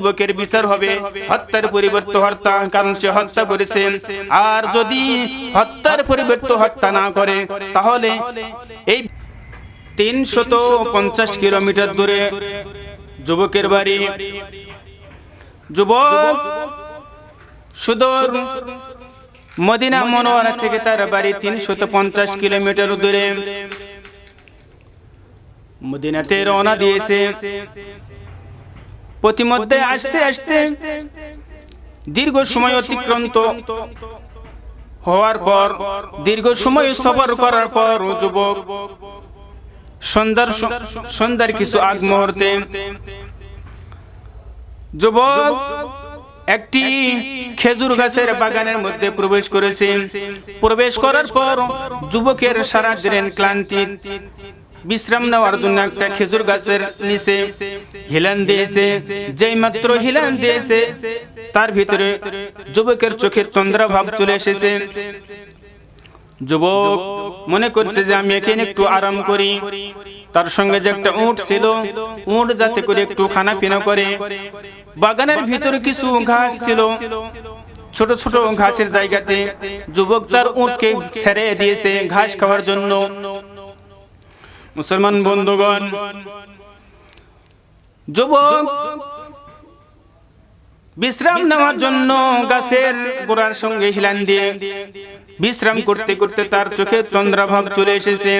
যুবকের বিচার হবে। হত্যার পরিবর্তে হত্যা, কারণ সে হত্যা করেছে আর যদি হত্যার পরিবর্তে হত্যা না করে, তাহলে এই তিনশত পঞ্চাশ কিলোমিটার দূরে যুবকের বাড়ি। যুবক, সুদূর মদিনা মনোয়ারা থেকে তার বাড়ি তিনশত পঞ্চাশ কিলোমিটার দূরে। মদিনাতে রওনা দিয়েছে। প্রতিমধ্যে আসতে আসতে দীর্ঘ সময় অতিক্রান্ত হওয়ার পর, দীর্ঘ সময় সফর করার পর যুবক, সন্ধ্যার সন্ধ্যার কিছু আগ মুহূর্তে যুবক একটি খেজুর গাছের বাগানের মধ্যে প্রবেশ করেছে। প্রবেশ করার পর যুবকের সারা দিনের ক্লান্তি বিশ্রাম নেওয়ার জন্য একটা খেজুর গাছের নিচে হিলান দিয়েছে, যেই মাত্র হিলান দিয়েছে, তার ভিতরে যুবকের চোখে চন্দ্রাভাব চলে এসেছে। যুবক মনে করছে যে আমি এখানে একটু আরাম করি। তার সঙ্গে যে একটা উট ছিল, উট যাতে করে একটু খানা পিনা করে। বাগানের ভিতরে কিছু ঘাস ছিল। ছোট ছোট ঘাসের জায়গাতে যুবক তার উটকে ছেড়ে দিয়েছে ঘাস খাওয়ার জন্য। মুসলমান বন্ধুগণ যুবক বিশ্রাম নেওয়ার জন্য গাছের গোড়ার সঙ্গে হিলান দিয়ে বিশ্রাম করতে করতে তার চোখে চন্দ্রাভাব চলে এসেছে।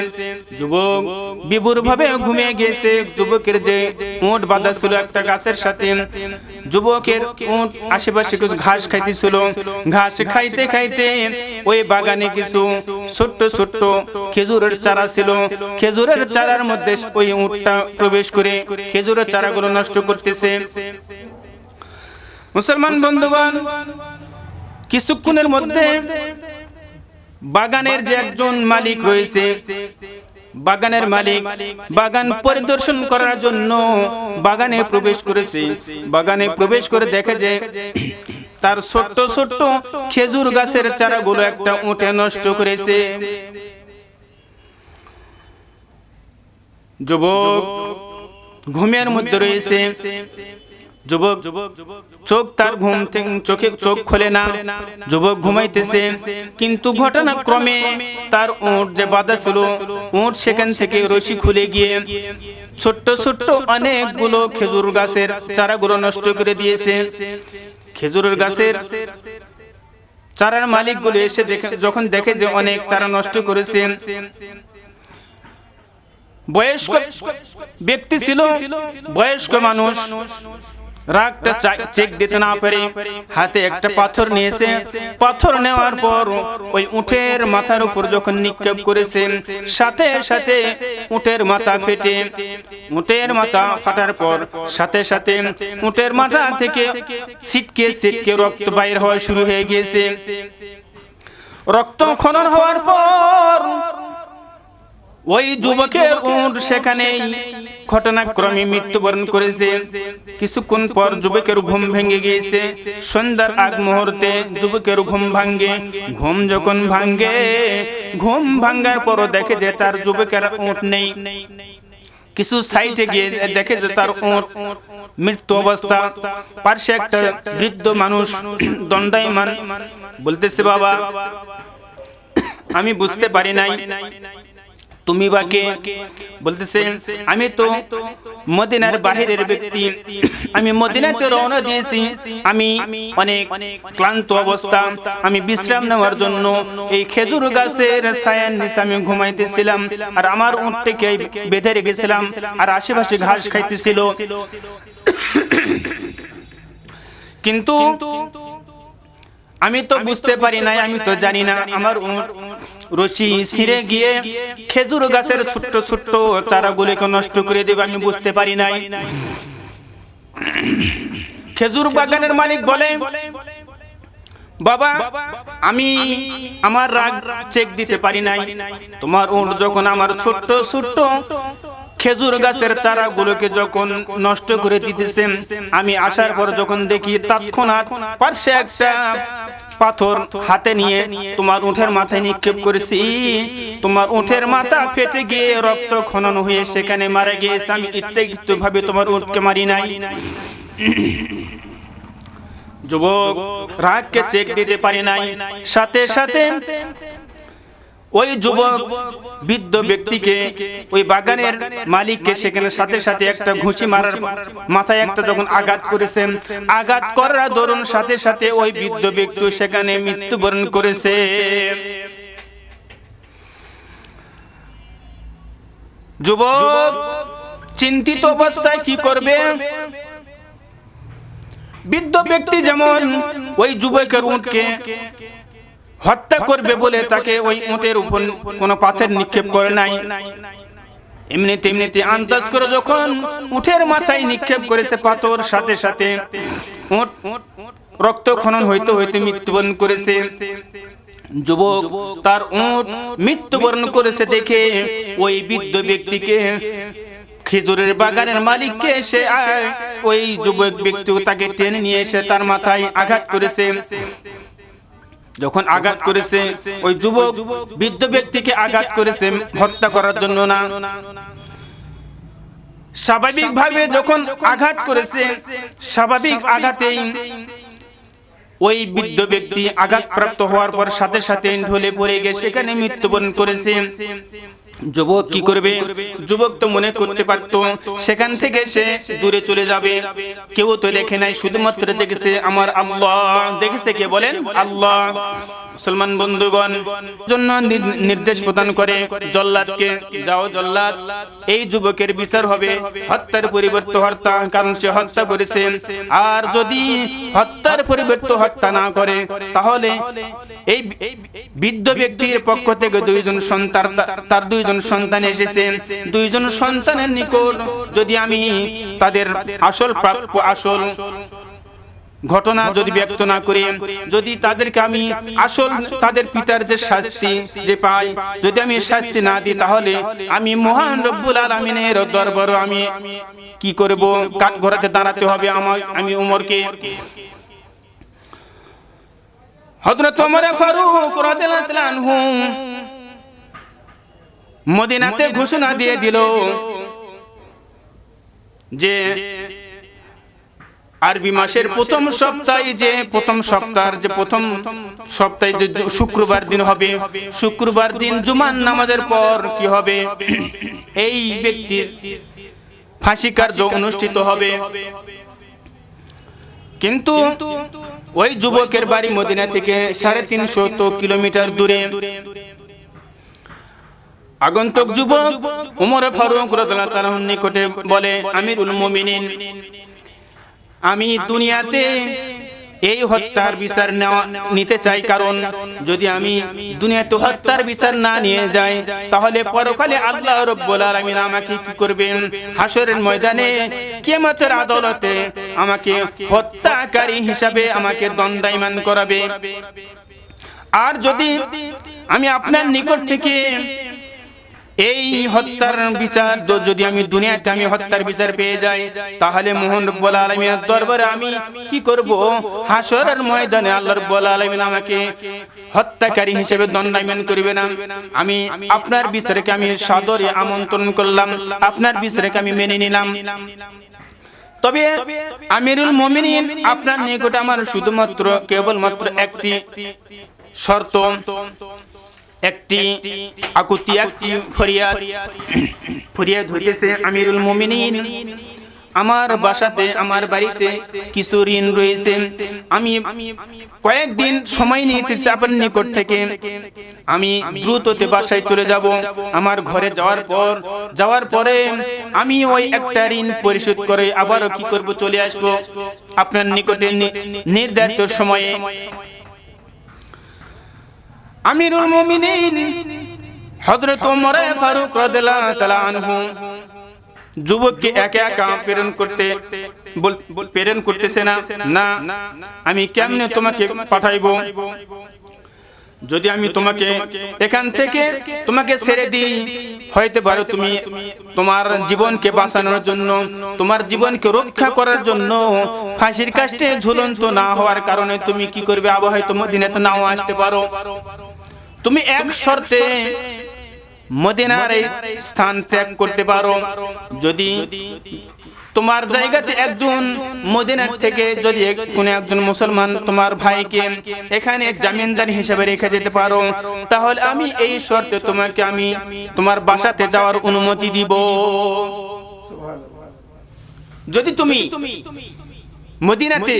যুবক বিভুর ভাবে ঘুমিয়ে গিয়েছে যুবকের যে উঁট বাঁধা ছিল একটা গাছের সাথে যুবকের উঁট আশেপাশে কিছু ঘাস খাইতেছিল। ঘাস খাইতে খাইতে ওই বাগানে কিছু ছোট্ট ছোট্ট খেজুরের চারা ছিল। খেজুরের চারার মধ্যে ওই উঁটটা প্রবেশ করে খেজুরের চারাগুলো নষ্ট করতেছে। মুসলমান বন্ধুগণ, কিছুক্ষণের মধ্যে বাগানের যে একজন মালিক রয়েছে, বাগানের মালিক বাগান পরিদর্শন করার জন্য বাগানে প্রবেশ করেছে। বাগানে প্রবেশ করে দেখে যে তার ছোট্ট ছোট্ট খেজুর গাছের চারাগুলো একটা উঠে নষ্ট করেছে। যুবক, ঘুমের মধ্যে রয়েছে। যুবক, চোখ তার ঘুম থেকে, চোখে চোখ খোলে না। যুবক ঘুমাইতেছে, কিন্তু ঘটনাক্রমে তার উঁট যে বাধা ছিল, উঁট সেখান থেকে রশি খুলে গিয়ে ছোট্ট ছোট্ট অনেকগুলো খেজুর গাছের চারাগুলো নষ্ট করে দিয়েছে। খেজুরের গাছের চারার মালিকগুলো এসে দেখে, যখন দেখে যে অনেক চারা নষ্ট করেছে, বয়স্ক ব্যক্তি ছিল, বয়স্ক মানুষ। রাগটা চেক দিতে না পারে হাতে একটা পাথর নিয়েছে। পাথর নেওয়ার পর ওই উঠের মাথার উপর যখন নিক্ষেপ করেছেন সাথে সাথে উঠের মাথা ফেটে উঠের মাথা ফাটার পর সাথে সাথে উঠের মাথা থেকে ছিটকে ছিটকে রক্ত বাইর হওয়া শুরু হয়ে গিয়েছে। রক্ত খনন হওয়ার পর ওই যুবকের উঠ সেখানেই ঘটনাক্রমে মৃত্যুবরণ করেছে। কিছুক্ষণ পর যুবকের ঘুম ভেঙে গিয়েছে। সন্ধ্যার আগ মুহূর্তে যুবকের ঘুম ভাঙ্গে ঘুম যখন ভাঙ্গে ঘুম ভাঙ্গার পরও দেখে যে তার যুবকের উঠ নেই। কিছু সাইডে গিয়ে দেখে যে তার উঠ মৃত্যু অবস্থা। পার্শ্বে একটা বৃদ্ধ মানুষ দণ্ডায়মান বলতেছে, বাবা, আমি বুঝতে পারি নাই। তুমি বাকে বলতেছেন আমি তো মদিনার বাহিরের ব্যক্তি। আমি মদিনাতে রওনা দিয়েছি। আমি অনেক ক্লান্ত অবস্থা। আমি বিশ্রাম নেওয়ার জন্য এই খেজুর গাছের ছায়ার নিচে আমি ঘুমাইতেছিলাম আর আমার উঠটাকে বেঁধে রেখেছিলাম আর আশেপাশে ঘাস খাইতেছিল। কিন্তু আমি তো বুঝতে পারি নাই, আমি তো জানি না আমার রশি ছিঁড়ে গিয়ে খেজুর গাছের ছোট্ট ছোট্ট চারাগুলিকে নষ্ট করে দেবে, আমি বুঝতে পারি নাই। খেজুর বাগানের মালিক বলে, বাবা, আমি আমার রাগ চেক দিতে পারি নাই। তোমার উঠ যখন আমার ছোট্ট ছোট্ট খেজুর গাছের চারাগুলোকে যখন নষ্ট করে দিতেছেন, আমি আসার পর যখন দেখি তৎক্ষণাৎ পার্শ্বে একটা পাথর হাতে নিয়ে তোমার উঠের মাথায় নিক্ষেপ করেছি। তোমার উঠের মাথা ফেটে গিয়ে রক্ত খনন হয়ে সেখানে মারা গিয়েছে। আমি ইচ্ছাকৃত ভাবে তোমার উঠকে মারি নাই। যুবক, রাগকে চেক দিতে পারি নাই। সাথে সাথে ওই যুবক, বৃদ্ধ ব্যক্তিকে ওই বাগানের মালিককে সেখানে সাথে সাথে একটা ঘুষি মারার মাথায় একটা যখন আঘাত করেছেন, আঘাত করার দরুন সাথে সাথে ওই বৃদ্ধ ব্যক্তি সেখানে মৃত্যুবরণ করেছে। যুবক, চিন্তিত অবস্থায় কি করবে? বৃদ্ধ ব্যক্তি যেমন ওই যুবকের উঠকে হত্যা করবে বলে তাকে ওই উটের উপর কোনো পাথর নিক্ষেপ করে নাই। এমনিতে এমনিতে আন্দাজ করে যখন উঠের মাথায় নিক্ষেপ করেছে পাথর সাথে সাথে রক্ত খনন হইতে হইতে মৃত্যুবরণ করেছে। যুবক তার উট মৃত্যুবরণ করেছে দেখে ওই বৃদ্ধ ব্যক্তিকে খেজুরের বাগানের মালিককে এসে ওই যুবক ব্যক্তি তাকে টেনে নিয়ে এসে তার মাথায় আঘাত করেছে। যখন আঘাত করেছে ওই যুবক বৃদ্ধ ব্যক্তিকে আঘাত করেছে হত্যা করার জন্য না। স্বাভাবিক ভাবে যখন আঘাত করেছে স্বাভাবিক আঘাতেই ওই বৃদ্ধ ব্যক্তি আঘাতপ্রাপ্ত হওয়ার পর সাথে সাথে ঢলে পড়ে গিয়ে সেখানে মৃত্যুবরণ করেছে। যুবক কি করবে? যুবক তো মনে করতে পারত, সেখান থেকে সে দূরে চলে যাবে। কেউ তো দেখে নাই, শুধুমাত্র দেখেছে আমার আল্লাহ। দেখেছে কে বলেন? আল্লাহ। মুসলমান বন্ধুগণ, জন্য নির্দেশ প্রদান করে জল্লাদকে, যাও জল্লাদ, এই যুবকের বিচার হবে, হত্যার পরিবর্তে হত্যা, কারণ সে হত্যা করেছে। আর যদি হত্যার পরিবর্তে হত্যা না করে, তাহলে এই বৃদ্ধ ব্যক্তির পক্ষ থেকে দুইজন সন্তান, তার দুইজন সন্তান এসেছে। দুইজন সন্তানের নিকট যদি আমি তাদের আসল প্রাপ্য আসল ঘটনা যদি ব্যক্ত না করে যদি তাদেরকে আমি আসল তাদের পিতার যে শাস্তি যে পাই যদি আমি শাস্তি না দিই তাহলে আমি মহান রব্বুল আলমিনের দরবার আমি কি করব? কাঠ ঘোরাতে দাঁড়াতে হবে আমার আমি উমরকে। ওমর ফারুক রাদিয়াল্লাহু আনহু মদিনাতে ঘোষণা দিয়ে দিল যে আরবি মাসের প্রথম সপ্তাহে যে, প্রথম সপ্তাহের যে প্রথম সপ্তাহে যে শুক্রবার দিন হবে, শুক্রবার দিন জুমান নামাজের পর কি হবে? এই ব্যক্তির ফাঁসি কার্য অনুষ্ঠিত হবে। কিন্তু ওই যুবকের বাড়ি মদিনা থেকে সাড়ে তিনশো কিলোমিটার দূরে। আগন্তুক যুবক উমর ফারুক নিকটে বলে, আমিরুল মুমিনিন আমি দুনিয়াতে এই হত্যার বিচার নেওয়া নিতে চাই কারণ যদি আমি দুনিয়াতে হত্যার বিচার না নিয়ে যাই তাহলে পরকালে আল্লাহ রব্বুল আলামিন আমাকে কি করবেন? হাসরের ময়দানে কিয়ামতের আদালতে আমাকে হত্যাকারী হিসাবে আমাকে দণ্ডায়মান করাবে। আর যদি আমি আপনার নিকট থেকে এই হত্যার বিচার যদি আমি দুনিয়াতে আমি হত্যার বিচার পেয়ে যাই, তাহলে মোহন রব্বুল আলামিনের দরবারে আমি কি করব? হাসরের ময়দানে আল্লাহ রব্বুল আলামিন আমাকে হত্যাকারী হিসেবে দণ্ডায়মান করবে না। আমি আপনার বিচারকে আমি সাদরে আমন্ত্রণ করলাম, আপনার বিচারকে আমি মেনে নিলাম। তবে আমিরুল মুমিনিন আপনার নিকট আমার শুধুমাত্র কেবলমাত্র একটি শর্ত একটি আকুতি একটি ফরিয়াদ। ফরিয়াদ ধরিয়েছে আমিরুল মুমিনিন। আমার বাসাতে, আমার বাড়িতে কিছু ঋণ রয়েছে। আমি কয়েকদিন সময় নিতেছি আপনার নিকট থেকে। আমি দ্রুততে বাসায় চলে যাব। আমার ঘরে যাওয়ার পর, যাওয়ার পরে আমি ওই একটা ঋণ পরিশোধ করে আবারও কি করব চলে আসব। আপনার নিকটে নির্ধারিত সময়ে আমিরুল মুমিনিন, হযরত ওমর ফারুক রাদিয়াল্লাহু তাআলা আনহু। যুবককে একা একা প্রেরণ করতে প্রেরণ করতেছে না। না, আমি কেমনে তোমাকে পাঠাইবো? যদি আমি তোমাকে এখান থেকে তোমাকে ছেড়ে দিই হইতে পারো তুমি তোমার জীবনকে বাঁচানোর জন্য, তোমার জীবনকে রক্ষা করার জন্য ফাঁসির কাষ্টে ঝুলন্ত না হওয়ার কারণে তুমি কি করবে? আবহাওয়া তোমার দিনে তো নাও আসতে পারো। তুমি এক শর্তে মদিনার এই স্থান ত্যাগ করতে পারো। যদি তোমার জায়গাতে একজন মদিনার থেকে যদি কোনো একজন মুসলমান তোমার ভাইকে এখানে জামিনদার হিসেবে রেখে যেতে পারো তাহলে আমি এই শর্তে তোমাকে আমি তোমার বাসাতে যাওয়ার অনুমতি দিব। যদি তুমি মদিনাতে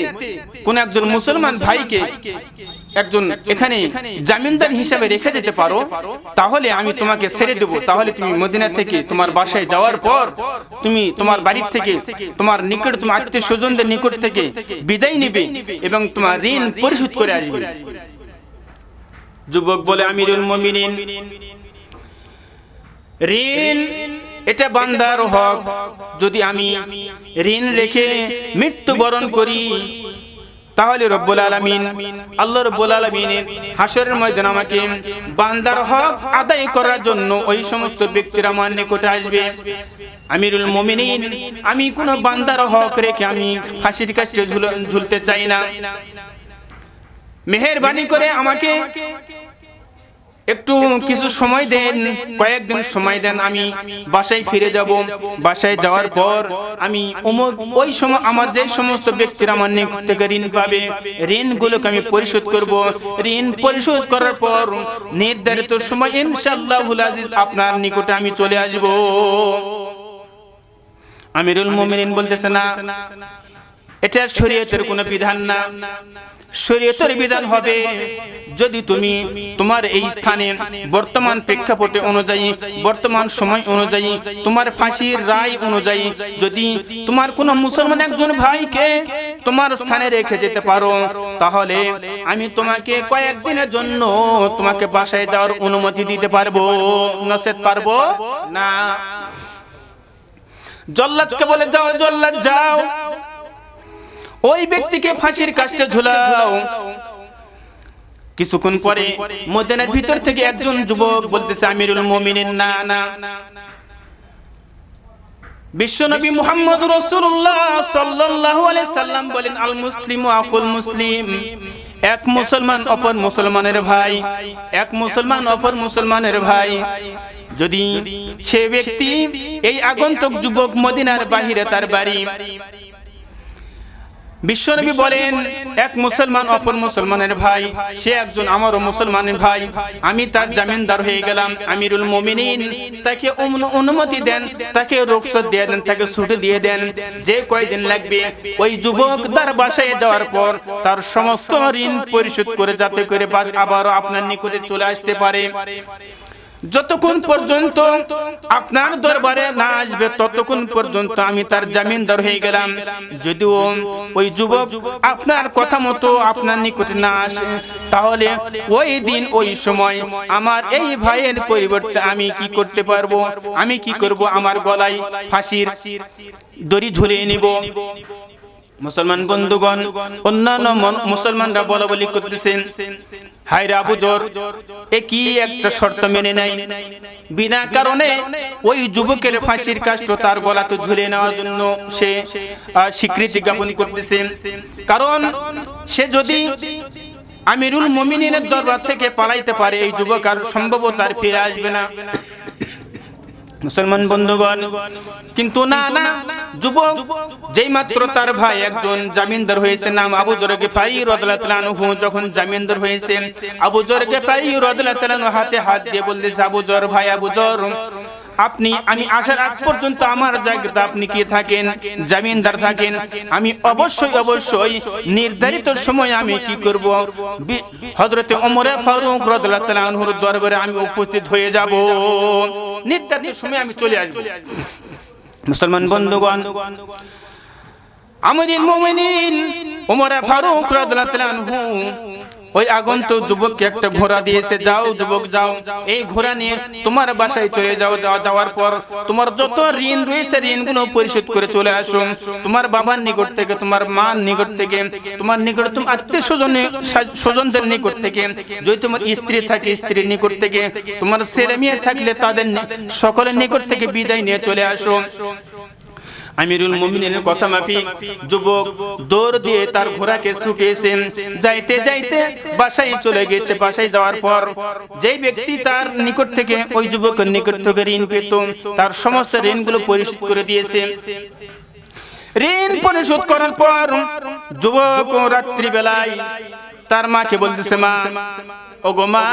কোন একজন মুসলমান ভাইকে একজন এখানে জামিনদার হিসাবে রেখে যেতে পারো, তাহলে আমি তোমাকে ছেড়ে দেব। তাহলে তুমি মদিনা থেকে তোমার বাসায় যাওয়ার পর তুমি তোমার বাড়ির থেকে তোমার নিকট, তোমার আত্মীয় স্বজনদের নিকট থেকে বিদায় নিবে এবং তোমার ঋণ পরিশোধ করে আসবে। যুবক বলে, আমিরুল মুমিনিন, ঋণ এটা বান্দার হক। যদি আমি ঋণ রেখে মৃত্যুবরণ করি তাহলে রব্বুল আলামিন আল্লাহ রব্বুল আলামিনের হাসরের ময়দান আমাকে বান্দার হক আদায় করার জন্য ওই সমস্ত ব্যক্তিরা আমার নিকটে আসবে। আমিরুল মুমিনিন আমি কোনো বান্দার হক রেখে আমি ফাঁসির কাছে ঝুল- ঝুলতে চাই না। মেহেরবানি করে আমাকে একটু কিছু সময় দেন, কয়েকদিন সময় দেন, আমি বাসায় ফিরে যাব। বাসায় যাওয়ার পর আমি ওই সময় আমার যে সমস্ত ব্যক্তিরা আমার নিকট থেকে ঋণ পাবে, ঋণগুলোকে আমি পরিশোধ করব। ঋণ পরিশোধ করার পর নির্ধারিত সময় ইনশাআল্লাহুল আজিজ আপনার নিকটে আমি চলে আসব। আমিরুল মুমিনিন বলতেছে না, এটা শরীয়তের কোনো বিধান না। শরীয়তের বিধান হবে যদি তুমি তোমার এই স্থানে বর্তমান প্রেক্ষাপটে অনুযায়ী বর্তমান সময় অনুযায়ী তোমার ফাঁসির রায় অনুযায়ী যদি তোমার কোনো মুসলমান একজন ভাইকে তোমার স্থানে রেখে যেতে পারো তাহলে আমি তোমাকে কয়েকদিনের জন্য তোমাকে বাসায় যাওয়ার অনুমতি দিতে পারব? নসেদ পারব? না। জল্লাদকে বলে যাও জল্লাদ যাও। ওই ব্যক্তিকে ফাঁসির কাছে ঝুলাও। কিছুক্ষণ পরে মদিনার ভিতর থেকে একজন যুবক বলতেছে, আমিরুল মুমিনিন, না না। বিশ্বনবী মুহাম্মদ রাসূলুল্লাহ সাল্লাল্লাহু আলাইহি সাল্লাম বলেন আল মুসলিমু আকুল মুসলিম। এক মুসলমান অপর মুসলমানের ভাই, এক মুসলমান অপর মুসলমানের ভাই। যদি সে ব্যক্তি এই আগন্তুক যুবক মদিনার বাহিরে তার বাড়ি বিশ্বনবী বলেন এক মুসলমান অপর মুসলমানের ভাই সে একজন আমারও মুসলমানের ভাই। আমি তার জামিনদার হয়ে গেলাম আমিরুল মুমিনিন তাকে অনু- অনুমতি দেন তাকে রুখসত দিয়ে দেন তাকে ছুটি দিয়ে দেন। যে কয়দিন লাগবে ওই যুবক তার বাসায় যাওয়ার পর তার সমস্ত ঋণ পরিশোধ করে যাতে করে আবারও আপনার নিকটে চলে আসতে পারে। যতক্ষণ পর্যন্ত আপনার দরবারে না আসবে ততক্ষণ পর্যন্ত আমি তার জামিনদার হয়ে গেলাম। যদিও ওই যুবক আপনার কথা মতো আপনার নিকটে না আসে তাহলে ওই দিন ওই সময় আমার এই ভাইয়ের পরিবর্তে আমি কি করতে পারব? আমি কি করব? আমার গলায় ফাঁসির দড়ি ঝুলিয়ে নিব। মুসলমান বন্ধুগণ, অন্যান্য মুসলমানরা বলা বলি করতেছেন হায় রে আবু জর, এ কি একটা শর্ত মেনে নাই বিনা কারণে ওই যুবকের ফাঁসির কাষ্ট তার গলাতে ঝুলে নেওয়ার জন্য সে স্বীকৃতি জ্ঞাপন করতেছে কারণ সে যদি আমিরুল মমিনের দরবার থেকে পালাইতে পারে, এই যুবক আর সম্ভবত আর ফিরে আসবে না। মুসলমান বন্ধুগণ কিন্তু না না যুবক যেই মাত্র তার ভাই একজন জামিনদার হয়েছে নাম আবু জরকে ফাই হু যখন জামিনদার হয়েছে আবু জরকে ফাই তাআলা হাতে হাত দিয়ে বললেছে আবু জর ভাই আবু জর। আপনি, আমি আসার আগ পর্যন্ত আমার জায়গাতে আপনি কি থাকেন? জামিনদার থাকেন? আমি অবশ্যই অবশ্যই নির্ধারিত সময় আমি কি করব? হযরতে ওমর ফারুক আনহুর দরবারে আমি উপস্থিত হয়ে যাব। নির্ধারিত সময় আমি চলে আসব। মুসলমান বন্ধুগণ, আমিরুল মুমিনিন ওমর ফারুক আনহু ওই আগন্তুক যুবককে একটা ঘোড়া দিয়েছে যাও যুবক যাও এই ঘোড়া নিয়ে তোমার বাসায় চলে যাও যাওয়া যাওয়ার পর তোমার যত ঋণ রয়েছে ঋণগুলো পরিশোধ করে চলে আসো তোমার বাবার নিকট থেকে তোমার মার নিকট থেকে তোমার নিকট তোমার আত্মীয় স্বজনের স্বজনদের নিকট থেকে যদি তোমার স্ত্রী থাকে স্ত্রীর নিকট থেকে তোমার ছেলে মেয়ে থাকলে তাদের সকলের নিকট থেকে বিদায় নিয়ে চলে আসো আমিরুল মুমিনের কথা মাফি যুবক দৌড় দিয়ে তার ঘোড়াকে ছুটিয়েছে যাইতে যাইতে বাসায় চলে গেছে। বাসায় যাওয়ার পর যেই ব্যক্তি তার নিকট থেকে ওই যুবকের নিকট থেকে ঋণ পেত, তার সমস্ত ঋণগুলো পরিশোধ করে দিয়েছে। ঋণ পরিশোধ করার পর যুবক রাত্রিবেলায় তার মাকে বলতেছে, মা ও গো মা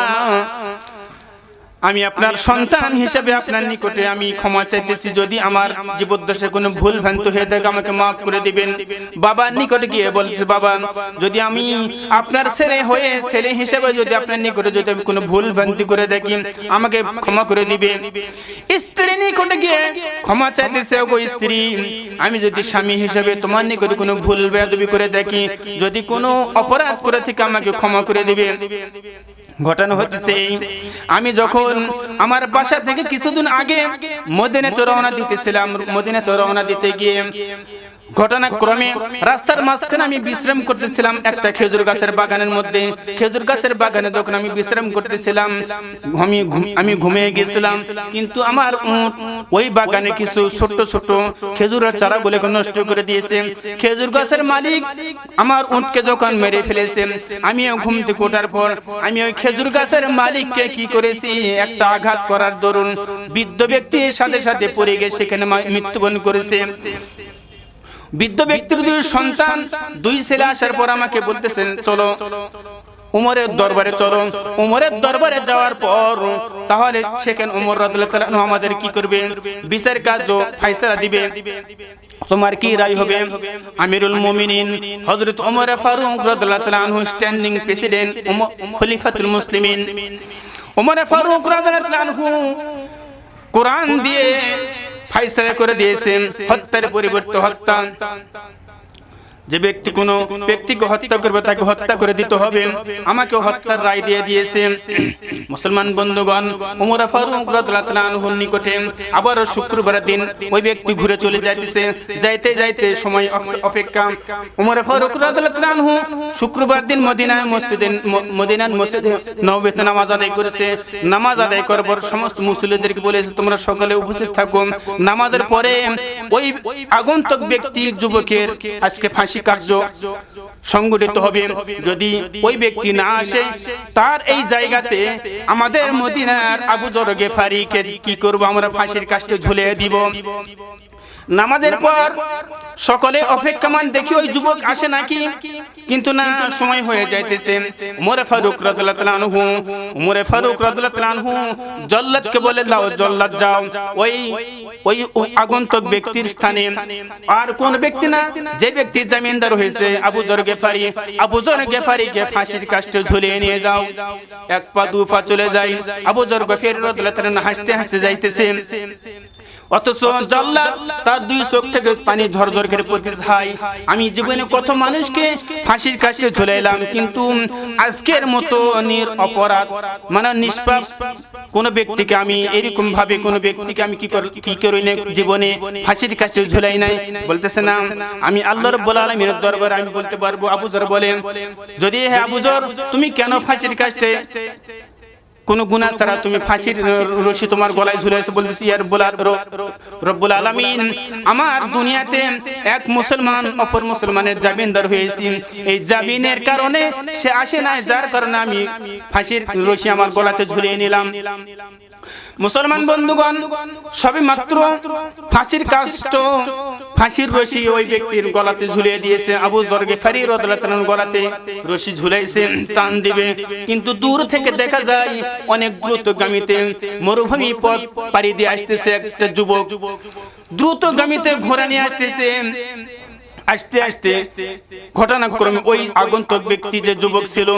আমি আপনার সন্তান হিসেবে আপনার নিকটে আমি ক্ষমা চাইতেছি যদি আমার জীবদ্দশায় কোনো ভুল ভ্রান্ত হয়ে থাকে আমাকে মাফ করে দিবেন। বাবার নিকটে গিয়ে বলছে বাবা যদি আমি আপনার ছেলে হয়ে ছেলে হিসেবে যদি আপনার নিকটে যদি আমি কোনো ভুল ভ্রান্তি করে দেখি আমাকে ক্ষমা করে দিবে স্ত্রী নিকটে গিয়ে ক্ষমা চাইতেছে গো স্ত্রী। আমি যদি স্বামী হিসেবে তোমার নিকটে কোনো ভুল বেয়াদবি করে দেখি যদি কোনো অপরাধ করে থেকে আমাকে ক্ষমা করে দিবে ঘটনা হচ্ছে। আমি যখন আমার বাসা থেকে কিছুদিন আগে মদিনাতে রওনা দিতেছিলাম মদিনাতে রওনা দিতে গিয়ে ঘটনাক্রমে রাস্তার মাঝখানে আমি বিশ্রাম করতেছিলাম একটা খেজুর গাছের বাগানের মধ্যে। খেজুর গাছের বাগানে যখন আমি বিশ্রাম করতেছিলাম, আমি আমি ঘুমিয়ে গেছিলাম। কিন্তু আমার উট ওই বাগানে কিছু ছোট্ট ছোট্ট খেজুরের চারাগুলোকে নষ্ট করে দিয়েছে। খেজুর গাছের মালিক আমার উটকে যখন মেরে ফেলেছে, আমিও ঘুম থেকে ওঠার পর আমি ওই খেজুর গাছের মালিককে কি করেছি? একটা আঘাত করার দরুন বৃদ্ধ ব্যক্তির সাথে সাথে পড়ে গিয়ে সেখানে মৃত্যুবরণ করেছে। বৃদ্ধ ব্যক্তির দুই সন্তান, দুই ছেলে আসার পর আমাকে বলতেছেন, চলো, উমরের দরবারে চলো। উমরের দরবারে যাওয়ার পর, তাহলে সেখানে উমর রাদিয়াল্লাহু তাআলা আমাদের কি করবে? বিচার কার্য ফাইসালা দিবে। তোমার কি রায় হবে? আমিরুল মুমিনিন, হযরত ওমর ফারুক রাদিয়াল্লাহু আনহু স্ট্যান্ডিং প্রেসিডেন্ট খলিফাতুল মুসলিমিন। ওমর ফারুক রাদিয়াল্লাহু আনহু কোরআন দিয়ে ফাইসলা করে দিয়েছেন হত্যার পরিবর্তে হত্যা যে ব্যক্তি কোনো ব্যক্তিকে হত্যা করবে, তাকে হত্যা করে দিতে হবে। আমাকে হত্যার রায় দিয়ে দিয়েছেন। মুসলমান বন্ধুগণ, উমর ফারুক রাদিয়াল্লাহু নিকটে আবার শুক্রবার দিন ওই ব্যক্তি ঘুরে চলে যাইতেছে। যাইতে যাইতে সময় অপেক্ষা। উমর ফারুক রাদিয়াল্লাহু শুক্রবার দিন মদিনায় মসজিদে, মদিনার মসজিদে নববীতে নামাজ আদায় করেছে। নামাজ আদায় করার পর সমস্ত মুসলিমদেরকে বলেছে তোমরা সকালে উপস্থিত থাকো। নামাজের পরে ওই আগন্তুক ব্যক্তি, যুবকের আজকে ফাঁসি কার্য সংগঠিত হবে যদি ওই ব্যক্তি না আসে, তার এই জায়গাতে আমাদের মদিনার আবু জর গেফারিকে কি করব? আমরা ফাঁসির কাজটা ঝুলিয়ে দিব। নামাজের পর সকলে অপেক্ষামান দেখি ওই যুবক আসে নাকি? কিন্তু না, সময় হয়ে যাইতেছে। মোরে ফারুক আনহু, উমরে ফারুক আনহু জল্লাদকে বলে দাও জল্লাদ যাও। ওই ওই আগন্তুক ব্যক্তির স্থানে আর কোন ব্যক্তি না? যে ব্যক্তি জামিনদার হয়েছে, আবু জর গেফারি। আবু জর গেফারিকে ফাঁসির কাষ্টে ঝুলিয়ে নিয়ে যাও। এক পা, দু পা চলে যাই আবু জর গেফারি হাসতে হাসতে যাইতেছে। অথচ জল্লাদ তার দুই চোখ থেকে পানি ঝরঝর করে পড়তেছে হাই আমি জীবনে কত মানুষকে ফাঁসির কাছে ঝুলে এলাম, কিন্তু আজকের মতো নির অপরাধ মানে নিষ্পাপ কোন ব্যক্তিকে আমি এরকম ভাবে কোন ব্যক্তিকে আমি কি কি জীবনে ফাঁসির কাছে ঝুলাই নাই। বলতেছে না, আমি আলামিনের আমি বলতে পারব আবুজর বলেন, যদি হে আবুজর তুমি কেন ফাঁসির কাছে কোন গুনাহ ছাড়া তুমি ফাঁসির রশি তোমার গলায় বলতেছি ইয়ার বলার রব্বুল আমার দুনিয়াতে এক মুসলমান অপর মুসলমানের জামিনদার হয়েছি। এই জামিনের কারণে সে আসে না যার কারণে আমি ফাঁসির রশি আমার গলাতে ঝুলিয়ে নিলাম। মুসলমান বন্ধুগণ সবে মাত্র ফাঁসির কাষ্ট। ফাঁসির রশি ওই ব্যক্তির গলাতে ঝুলিয়ে দিয়েছে। আবু জরগে ফারি রদলাতার গলাতে রশি ঝুলাইছে, টান দিবে। কিন্তু দূর থেকে দেখা যায়, অনেক দ্রুতগামীতে মরুভূমি পথ পাড়ি দিয়ে আসতেছে একটা যুবক। দ্রুতগামীতে ঘোরা নিয়ে আসতেছে। আসতে আসতে ঘটনাক্রমে ওই আগন্তুক ব্যক্তি যে যুবক ছিল,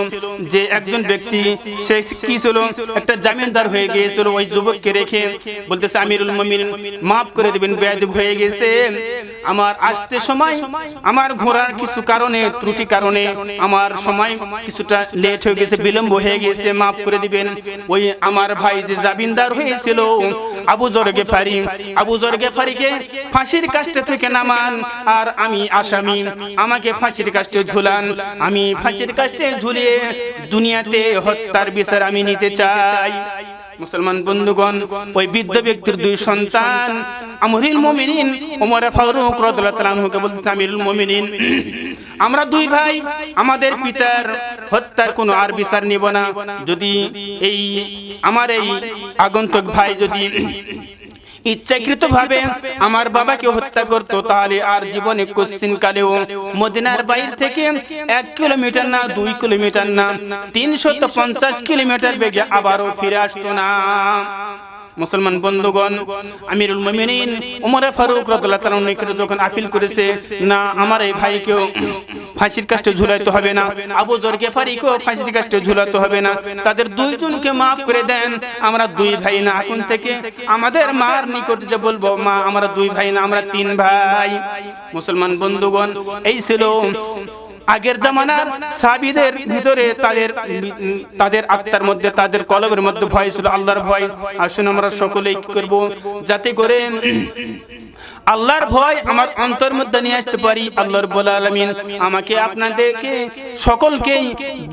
যে একজন ব্যক্তি, সে কি ছিল? একটা জামিনদার হয়ে গিয়েছিল। ওই যুবককে রেখে বলতেছে, আমিরুল মুমিনিন মাফ করে দিবেন, বেয়াদব হয়ে গেছে। আমার আসতে সময়, আমার ঘোড়ার কিছু কারণে, ত্রুটি কারণে, আমার সময় কিছুটা লেট হয়ে গেছে, বিলম্ব হয়ে গেছে, মাফ করে দিবেন। ওই আমার ভাই যে জামিনদার হয়েছিল, আবু জর গেফারি, আবু জর গেফারিকে ফাঁসির কাজটা থেকে নামান, আর আমি আসামি, আমাকে ফাঁসির কাজটা ঝুলান। আমি ফাঁসির কাজটা ঝুলিয়ে দুনিয়াতে হত্যার বিচার আমি নিতে চাই। মুসলমান বন্ধুগণ, ওই বৃদ্ধ ব্যক্তির দুই সন্তান, আমরিল মুমিনিন ওমর ফারুক রাদিয়াল্লাহু বলতেছে, আমিরুল মুমিনিন। আমরা দুই ভাই, আমাদের পিতার হত্যার কোনো আর বিচার নিব না। যদি এই, আমার এই আগন্তুক ভাই যদি ইচ্ছাকৃত ভাবে আমার বাবাকে হত্যা করত, তাহলে আর জীবনে কোশ্চিন কালেও মদিনার বাইর থেকে এক কিলোমিটার না, দুই কিলোমিটার না, তিনশত পঞ্চাশ কিলোমিটার বেগে আবারও ফিরে আসতো না। মুসলমান বন্ধুগণ, আমিরুল মুমিনিন উমর ফারুক রাদিয়াল্লাহু তাআলা নিকটে যখন আপিল করেছে, না, আমার এই ভাইকেও ফাঁসির কাষ্টে ঝুলাইতে হবে না। আবু জর গেফারিকেও ফাঁসির কাষ্টে ঝুলাতে হবে না। তাদের দুইজনকে মাফ করে দেন। আমরা দুই ভাই না, এখন থেকে আমাদের মার নিকট যে বলব, মা, আমরা দুই ভাই না, আমরা তিন ভাই। মুসলমান বন্ধুগণ, এই ছিল আগের জামানার সাবিদের ভিতরে তাদের তাদের আত্মার মধ্যে, তাদের কলবের মধ্যে ভয় ছিল, আল্লাহর ভয়। আসুন আমরা সকলেই করব? যাতে করে আল্লাহর ভয় আমার অন্তর মধ্যে নিয়ে আসতে পারি, আল্লাহর বলা আলমিন। আমাকে আপনাদেরকে সকলকেই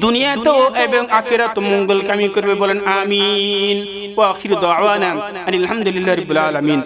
দুনিয়াতেও এবং আখিরাত মঙ্গল কামি করবে বলেন, আমিন। ওয়া আখিরু দাওয়ানা আলহামদুলিল্লাহ রাব্বিল আলামিন।